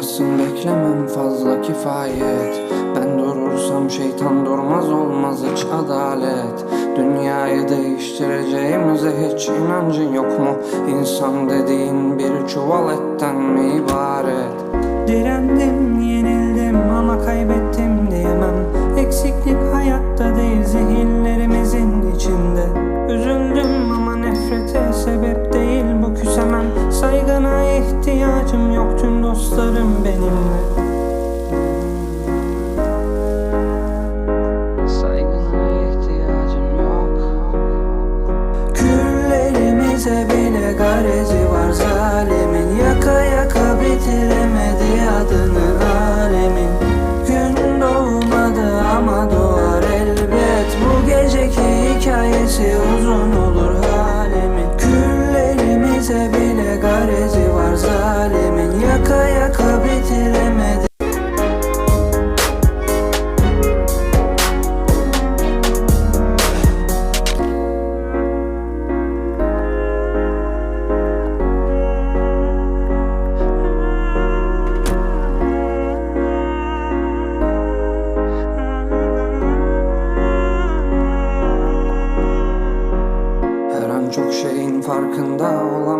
olmasın beklemem fazla kifayet Ben durursam şeytan durmaz olmaz hiç adalet Dünyayı değiştireceğimize hiç inancın yok mu? İnsan dediğin bir çuval etten mi ibaret? Direndim, yenildim ama kaybettim diyemem Eksiklik hayatta değil zihinlerimizin dostlarım benimle Saygına ihtiyacım yok. Küllerimize bile garezi var. Zalimin Yaka yaka bitiremedi adını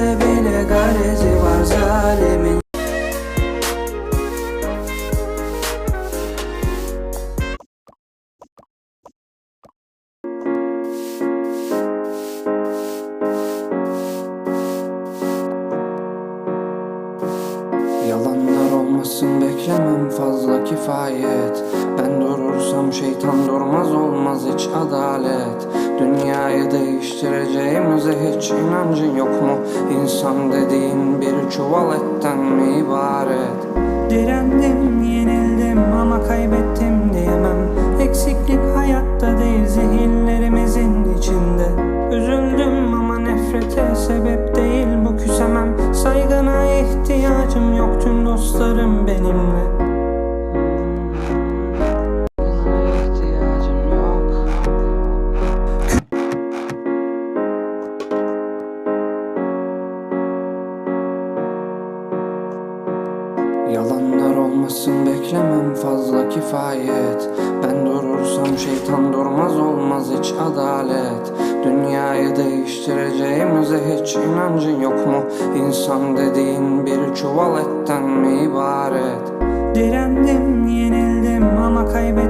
Küllerimize bile garezi var zalimin. Yalanlar olmasın beklemem fazla kifayet. Ben durursam şeytan durmaz olmaz hiç adalet Dünyayı değiştireceğimize hiç inancın yok mu? İnsan dediğin bir çuval etten mi olmasın beklemem fazla kifayet Ben durursam şeytan durmaz olmaz hiç adalet Dünyayı değiştireceğimize hiç inancın yok mu? İnsan dediğin bir çuval etten mi ibaret? Direndim, yenildim ama kaybettim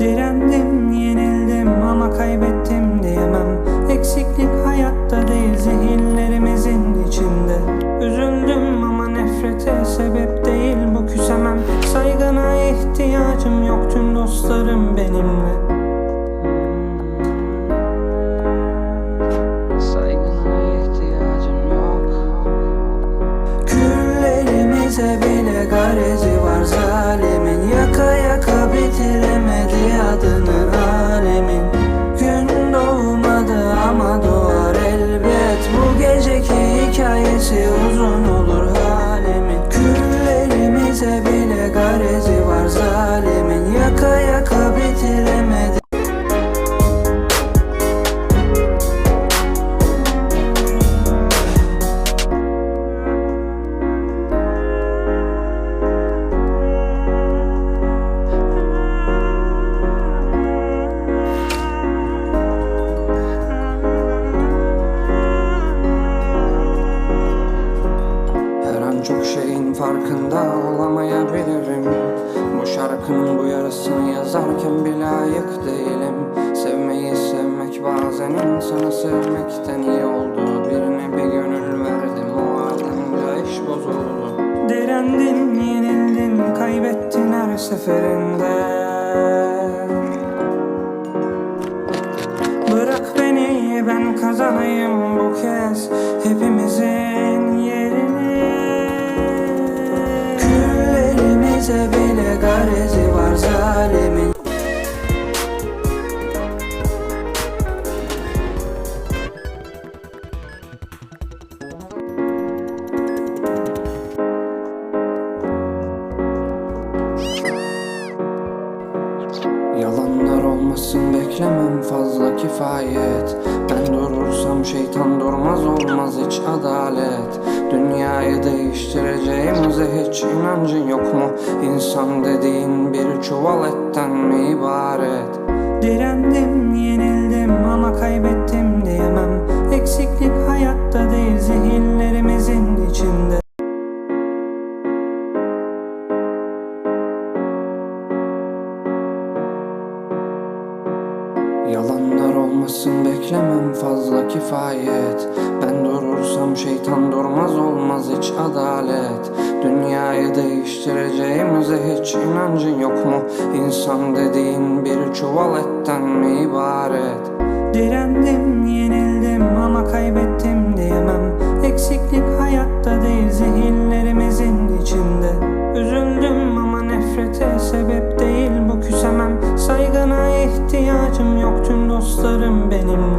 Direndim, yenildim ama kaybettim diyemem. Eksiklik hikayesi uzun olur farkında olamayabilirim. Bu şarkının bu yarısını yazarken bile layık değilim. Sevmeyi sevmek bazen insanı sevmekten iyi oldu. Birine bir gönül verdim o alınca iş bozuldu. Direndin, yenildin, kaybettin her seferinde Küllerimize bile garezi var zalimin. Yalanlar olmasın beklemem fazla kifayet. Ben durursam şeytan durmaz olmaz hiç adalet Dünyayı değiştireceğimize hiç inancın yok mu? İnsan dediğin bir çuval etten mi ibaret? Direndim, yenildim ama kaybettim diyemem Eksiklik hayatta değil zihinlerimizin içinde olmasın beklemem fazla kifayet Ben durursam şeytan durmaz olmaz hiç adalet Dünyayı değiştireceğimize hiç inancın yok mu? İnsan dediğin bir çuval etten mi ibaret? Direndim, yenildim ama kaybettim diyemem Eksiklik hayatta dostlarım benimle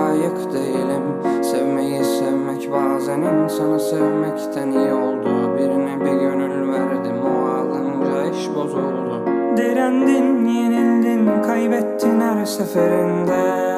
layık değilim. Sevmeyi sevmek bazen insanı sevmekten iyi oldu. Birine bir gönül verdim o alınca iş bozuldu. Direndin, yenildin, kaybettin her seferinde